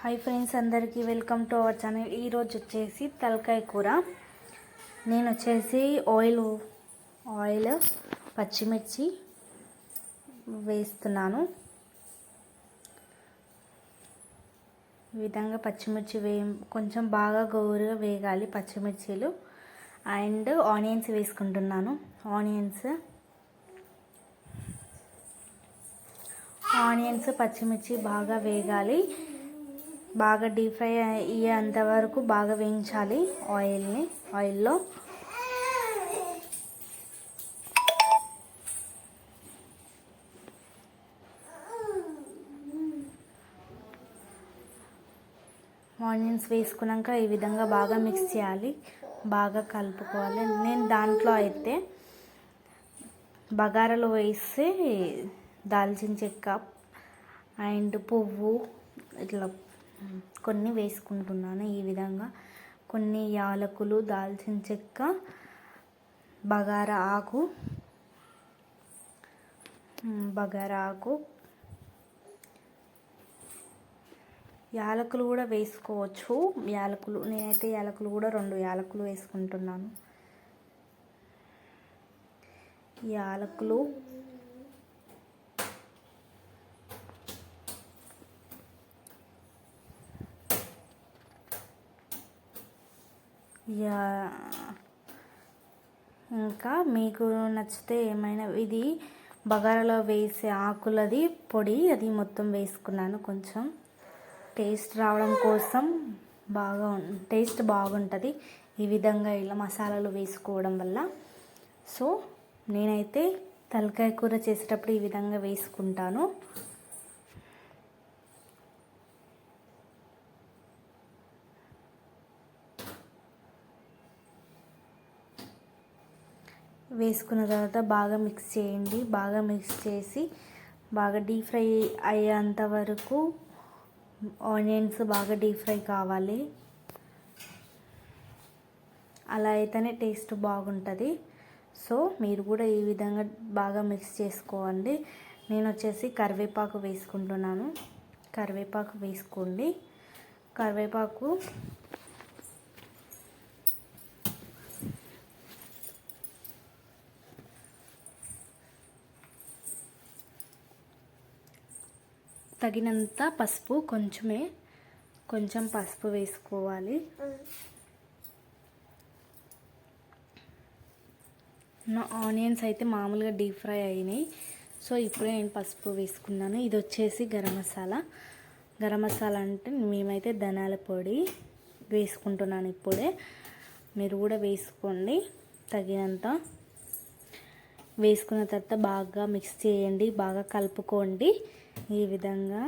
Hi friends అందరికీ welcome to our channel ఈరోజు వచ్చేసి తలకాయ కూర. నేను వచ్చేసి ఆయిల్ ఆయిల్ పచ్చిమిర్చి వేస్తున్నాను. ఈ విధంగా పచ్చిమిర్చి వే కొంచెం బాగా గోరుగా వేగాలి పచ్చిమిర్చీలు. అండ్ ఆనియన్స్ వేసుకుంటున్నాను. ఆనియన్స్ ఆనియన్స్ పచ్చిమిర్చి బాగా వేగాలి. బాగా డీప్ ఫ్రై అయ్యేంత వరకు బాగా వేయించాలి ఆయిల్ని ఆయిల్లో. ఆనియన్స్ వేసుకున్నాక ఈ విధంగా బాగా మిక్స్ చేయాలి బాగా కలుపుకోవాలి. నేను దాంట్లో అయితే బగారాలో వేసి దాల్చిన చెక్క అండ్ పువ్వు ఇట్లా కొన్ని వేసుకుంటున్నాను ఈ విధంగా. కొన్ని యాలకులు దాల్చిన చెక్క బగారా ఆకు బగారా ఆకు. యాలకులు కూడా వేసుకోవచ్చు. యాలకులు నేనైతే యాలకులు కూడా రెండు యాలకులు వేసుకుంటున్నాను. యాలకులు యా. ఇంకా మీకు నచ్చితే ఏమైనా ఇది బగారాలో వేసే ఆకులది పొడి అది మొత్తం వేసుకున్నాను కొంచెం. టేస్ట్ రావడం కోసం బాగా టేస్ట్ బాగుంటుంది ఈ విధంగా ఇలా మసాలాలు వేసుకోవడం వల్ల. సో నేనైతే తలకాయ కూర చేసేటప్పుడు ఈ విధంగా వేసుకుంటాను. వేసుకున్న తర్వాత బాగా మిక్స్ చేయండి. బాగా మిక్స్ చేసి బాగా డీప్ ఫ్రై అయ్యేంత వరకు ఆనియన్స్ బాగా డీప్ ఫ్రై కావాలి. అలా అయితేనే టేస్ట్ బాగుంటుంది. సో మీరు కూడా ఈ విధంగా బాగా మిక్స్ చేసుకోండి. నేను వచ్చేసి కరివేపాకు వేసుకుంటున్నాను. కరివేపాకు వేసుకోండి. కరివేపాకు తగినంత పసుపు కొంచెమే కొంచెం పసుపు వేసుకోవాలి. నా ఆనియన్స్ అయితే మామూలుగా డీప్ ఫ్రై అయినాయి. సో ఇప్పుడే నేను పసుపు వేసుకున్నాను. ఇది వచ్చేసి గరం మసాలా. గరం మసాలా అంటే మేమైతే ధనాల పొడి వేసుకుంటున్నాను ఇప్పుడే. మీరు కూడా వేసుకోండి. తగినంత. వేసుకున్న తర్వాత బాగా మిక్స్ చేయండి. బాగా కలుపుకోండి. ఈ విధంగా.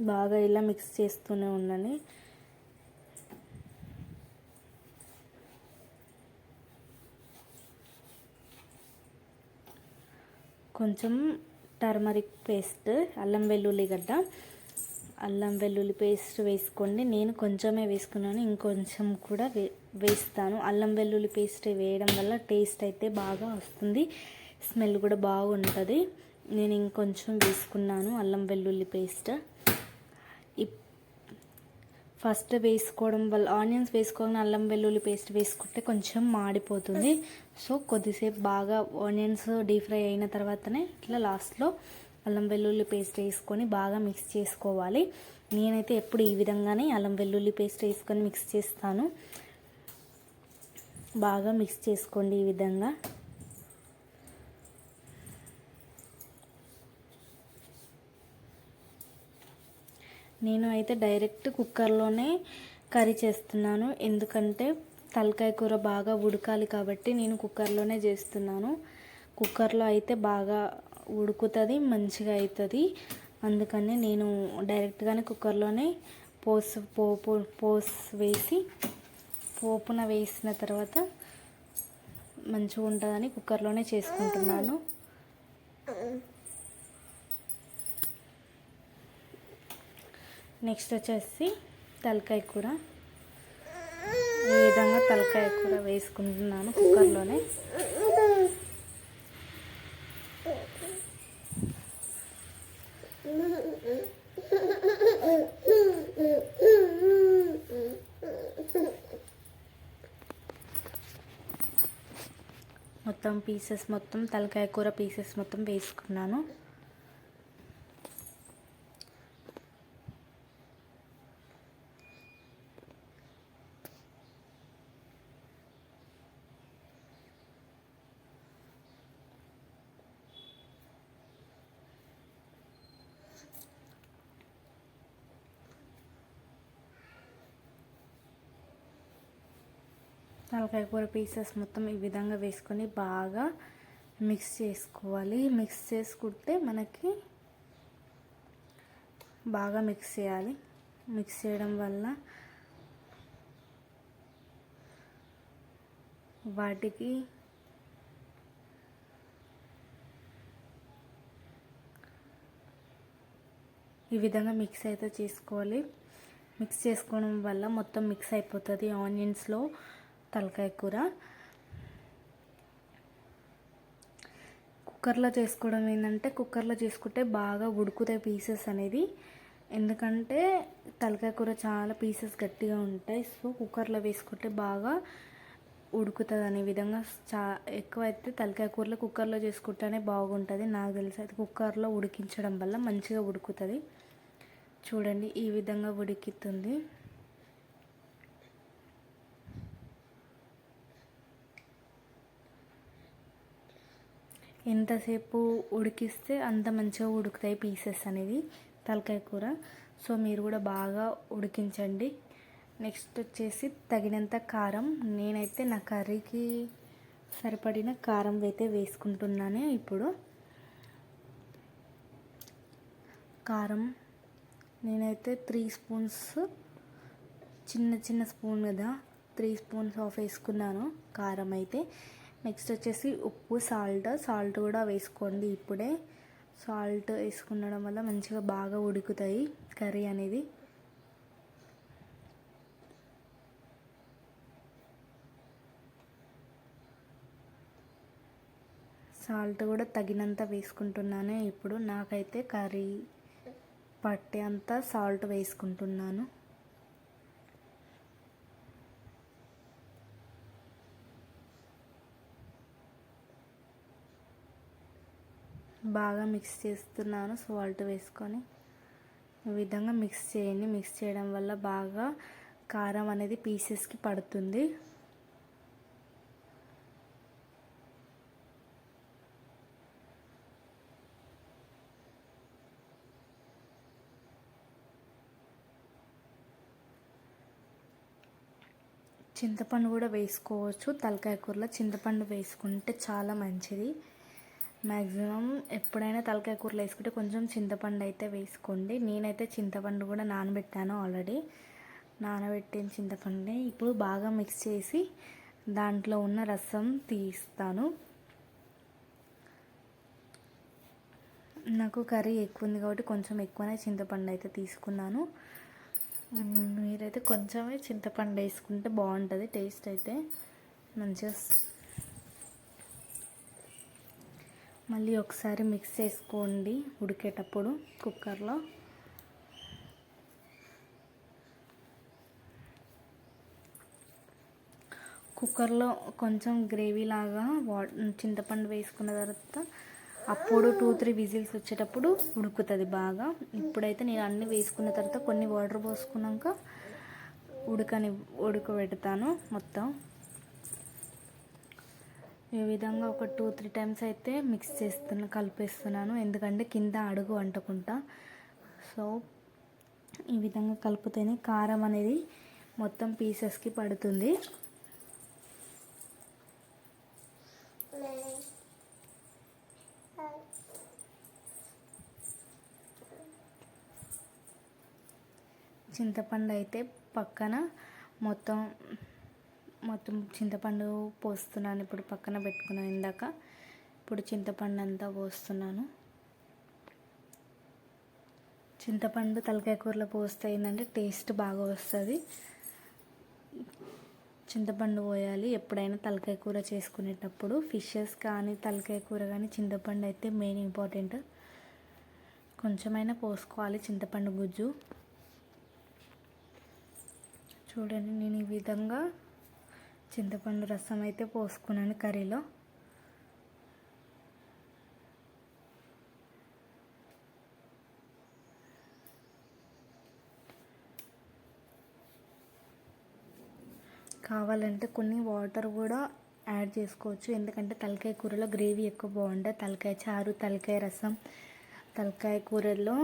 బాగా ఇలా మిక్స్ చేస్తూనే ఉండండి. కొంచెం టర్మరిక్ పేస్ట్ అల్లం వెల్లుల్లి గడ్డ అల్లం వెల్లుల్లి పేస్ట్ వేసుకోండి. నేను కొంచెమే వేసుకున్నాను. ఇంకొంచెం కూడా వే వేస్తాను. అల్లం వెల్లుల్లి పేస్ట్ వేయడం వల్ల టేస్ట్ అయితే బాగా వస్తుంది. స్మెల్ కూడా బాగుంటుంది. నేను ఇంకొంచెం వేసుకున్నాను అల్లం వెల్లుల్లి పేస్ట్. ఫస్ట్ వేసుకోవడం వల్ల ఆనియన్స్ వేసుకోవడం అల్లం వెల్లుల్లి పేస్ట్ వేసుకుంటే కొంచెం మాడిపోతుంది. సో కొద్దిసేపు బాగా ఆనియన్స్ డీప్ ఫ్రై అయిన తర్వాతనే ఇట్లా లాస్ట్లో అల్లం వెల్లుల్లి పేస్ట్ వేసుకొని బాగా మిక్స్ చేసుకోవాలి. నేనైతే ఎప్పుడు ఈ విధంగానే అల్లం వెల్లుల్లి పేస్ట్ వేసుకొని మిక్స్ చేస్తాను. బాగా మిక్స్ చేసుకోండి ఈ విధంగా. నేను అయితే డైరెక్ట్ కుక్కర్లోనే కర్రీ చేస్తున్నాను. ఎందుకంటే తలకాయ కూర బాగా ఉడకాలి కాబట్టి నేను కుక్కర్లోనే చేస్తున్నాను. కుక్కర్లో అయితే బాగా ఉడుకుతుంది మంచిగా అవుతుంది అందుకని నేను డైరెక్ట్గానే కుక్కర్లోనే పోసు పోపు పోస్ వేసి పోపున వేసిన తర్వాత మంచిగా ఉంటుందని కుక్కర్లోనే చేసుకుంటున్నాను. నెక్స్ట్ వచ్చేసి తలకాయ కూర. ఈ విధంగా తలకాయ కూర వేసుకుంటున్నాను కుక్కర్లోనే మొత్తం పీసెస్ మొత్తం తలకాయ కూర పీసెస్ మొత్తం వేసుకున్నాను. తలకాయ కూర పీసెస్ మొత్తం ఈ విధంగా వేసుకొని బాగా మిక్స్ చేసుకోవాలి. మిక్స్ చేసుకుంటే మనకి బాగా మిక్స్ చేయాలి. మిక్స్ చేయడం వల్ల వాటికి ఈ విధంగా మిక్స్ అయితే చేసుకోవాలి. మిక్స్ చేసుకోవడం వల్ల మొత్తం మిక్స్ అయిపోతుంది. ఆనియన్స్లో తలకాయ కూర. కుక్కర్లో చేసుకోవడం ఏంటంటే కుక్కర్లో చేసుకుంటే బాగా ఉడుకుతాయి పీసెస్ అనేది. ఎందుకంటే తలకాయ కూర చాలా పీసెస్ గట్టిగా ఉంటాయి. సో కుక్కర్లో వేసుకుంటే బాగా ఉడుకుతుంది అనే విధంగా చా ఎక్కువైతే తలకాయ కూరలో కుక్కర్లో చేసుకుంటేనే బాగుంటుంది. నాకు తెలిసి అయితే కుక్కర్లో ఉడికించడం వల్ల మంచిగా ఉడుకుతుంది. చూడండి ఈ విధంగా ఉడికితుంది. ఎంతసేపు ఉడికిస్తే అంత మంచిగా ఉడుకుతాయి పీసెస్ అనేది తలకాయ కూర. సో మీరు కూడా బాగా ఉడికించండి. నెక్స్ట్ వచ్చేసి తగినంత కారం. నేనైతే నా కర్రీకి సరిపడిన కారం అయితే వేసుకుంటున్నాను ఇప్పుడు. కారం. నేనైతే త్రీ స్పూన్స్ చిన్న చిన్న స్పూన్ కదా త్రీ స్పూన్స్ ఆఫ్ వేసుకున్నాను కారం అయితే. నెక్స్ట్ వచ్చేసి ఉప్పు సాల్ట్ సాల్ట్ కూడా వేసుకోండి ఇప్పుడే. సాల్ట్ వేసుకుండడం వల్ల మంచిగా బాగా ఉడుకుతాయి కర్రీ అనేది. సాల్ట్ కూడా తగినంత వేసుకుంటున్నాను. ఇప్పుడు నాకైతే కర్రీ పట్టే అంత సాల్ట్ వేసుకుంటున్నాను. బాగా మిక్స్ చేస్తున్నాను సాల్ట్ వేసుకొని. ఈ విధంగా మిక్స్ చేయండి. మిక్స్ చేయడం వల్ల బాగా కారం అనేది పీసెస్కి పడుతుంది. చింతపండు కూడా వేసుకోవచ్చు. తలకాయ కూరలో చింతపండు వేసుకుంటే చాలా మంచిది. మ్యాక్సిమం ఎప్పుడైనా తలకాయ కూరలు వేసుకుంటే కొంచెం చింతపండు అయితే వేసుకోండి. నేనైతే చింతపండు కూడా నానబెట్టాను ఆల్రెడీ. నానబెట్టిన చింతపండుని ఇప్పుడు బాగా మిక్స్ చేసి దాంట్లో ఉన్న రసం తీస్తాను. నాకు కర్రీ ఎక్కువ ఉంది కాబట్టి కొంచెం ఎక్కువనే చింతపండు అయితే తీసుకున్నాను. మీరైతే కొంచెమే చింతపండు వేసుకుంటే బాగుంటుంది టేస్ట్ అయితే. మంచిగా మళ్ళీ ఒకసారి మిక్స్ చేసుకోండి ఉడికేటప్పుడు కుక్కర్లో. కుక్కర్లో కొంచెం గ్రేవీ లాగా వా చింతపండు వేసుకున్న తర్వాత అప్పుడు టూ త్రీ విజిల్స్ వచ్చేటప్పుడు ఉడుకుతుంది బాగా. ఇప్పుడైతే నేను అన్నీ వేసుకున్న తర్వాత కొన్ని వాటర్ పోసుకున్నాక ఉడకని ఉడకబెడతాను మొత్తం. ఈ విధంగా ఒక టూ త్రీ టైమ్స్ అయితే మిక్స్ చేస్తున్నా కలిపేస్తున్నాను. ఎందుకంటే కింద అడుగు అంటుకుంటా. సో ఈ విధంగా కలిపితేనే కారం అనేది మొత్తం పీసెస్కి పడుతుంది. చింతపండు అయితే పక్కన మొత్తం మొత్తం చింతపండు పోస్తున్నాను ఇప్పుడు పక్కన పెట్టుకున్నాను ఇందాక. ఇప్పుడు చింతపండు అంతా పోస్తున్నాను. చింతపండు తలకాయ కూరలో పోస్తే ఏంటంటే టేస్ట్ బాగా వస్తుంది. చింతపండు పోయాలి. ఎప్పుడైనా తలకాయ కూర చేసుకునేటప్పుడు ఫిషెస్ కానీ తలకాయ కూర కానీ చింతపండు అయితే మెయిన్ ఇంపార్టెంట్. కొంచెమైనా పోసుకోవాలి చింతపండు గుజ్జు. చూడండి నేను ఈ విధంగా చింతపండు రసం అయితే పోసుకున్నాను కర్రీలో. కావాలంటే కొన్ని వాటర్ కూడా యాడ్ చేసుకోవచ్చు. ఎందుకంటే తలకాయ కూరలో గ్రేవీ ఎక్కువ బాగుంటుంది తలకాయ చారు తలకాయ రసం తలకాయ కూరల్లో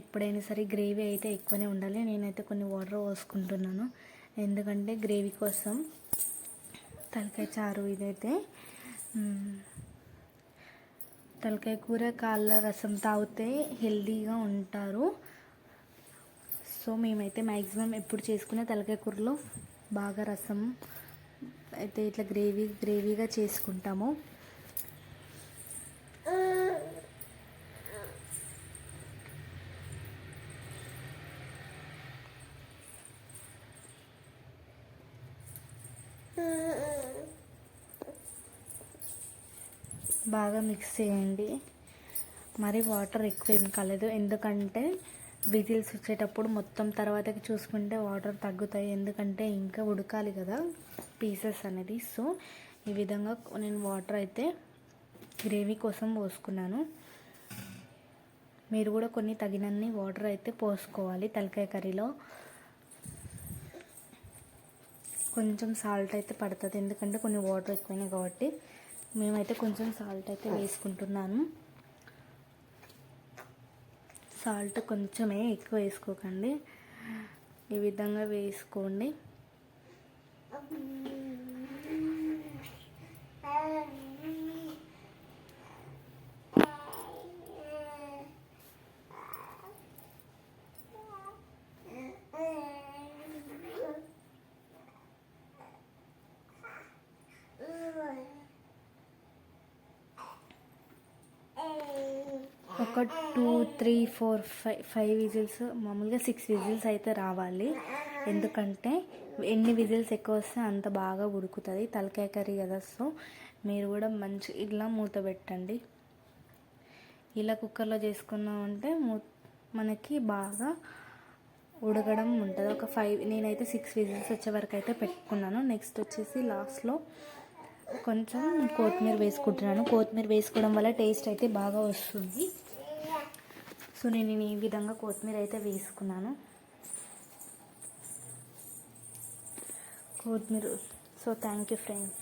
ఎప్పుడైనా సరే గ్రేవీ అయితే ఎక్కువనే ఉండాలి. నేనైతే కొన్ని వాటర్ పోసుకుంటున్నాను. ఎందుకంటే గ్రేవీ కోసం తలకాయ చారు ఇదైతే. తలకాయ కూర కాళ్ళ రసం తాగితే హెల్దీగా ఉంటారు. సో మేమైతే మ్యాక్సిమం ఎప్పుడు చేసుకునే తలకాయ కూరలో బాగా రసం అయితే ఇట్లా గ్రేవీ గ్రేవీగా చేసుకుంటాము. బాగా మిక్స్ చేయండి. మరి వాటర్ ఎక్కువ ఏం కాలేదు. ఎందుకంటే విజిల్స్ వచ్చేటప్పుడు మొత్తం తర్వాతకి చూసుకుంటే వాటర్ తగ్గుతాయి. ఎందుకంటే ఇంకా ఉడకాలి కదా పీసెస్ అనేది. సో ఈ విధంగా నేను వాటర్ అయితే గ్రేవీ కోసం పోసుకున్నాను. మీరు కూడా కొన్ని తగినన్ని వాటర్ అయితే పోసుకోవాలి తలకాయ కర్రీలో. కొంచెం సాల్ట్ అయితే పడుతుంది. ఎందుకంటే కొన్ని వాటర్ ఎక్కువైనాయి కాబట్టి. మేమైతే కొంచెం సాల్ట్ అయితే వేసుకుంటున్నాను. సాల్ట్ కొంచెమే ఎక్కువ వేసుకోకండి. ఈ విధంగా వేసుకోండి. Mm. ఒక two three four five five whistles మామూలుగా సిక్స్ విజిల్స్ అయితే రావాలి. ఎందుకంటే ఎన్ని విజిల్స్ ఎక్కువ వస్తే అంత బాగా ఉడుకుతుంది. తలకాయ కర్రీ కదా సో మీరు కూడా మంచి ఇలా మూత పెట్టండి. ఇలా కుక్కర్లో చేసుకున్నామంటే మూ మనకి బాగా ఉడకడం ఉంటుంది. ఒక ఫైవ్ నేనైతే సిక్స్ విజిల్స్ వచ్చే వరకు అయితే పెట్టుకున్నాను. నెక్స్ట్ వచ్చేసి లాస్ట్లో కొంచెం కొత్తిమీర వేసుకుంటున్నాను. కొత్తిమీర వేసుకోవడం వల్ల టేస్ట్ అయితే బాగా వస్తుంది. సో నేను ఈ విధంగా కొత్తిమీర అయితే వేసుకున్నాను. కొత్తిమీర. So thank you friends.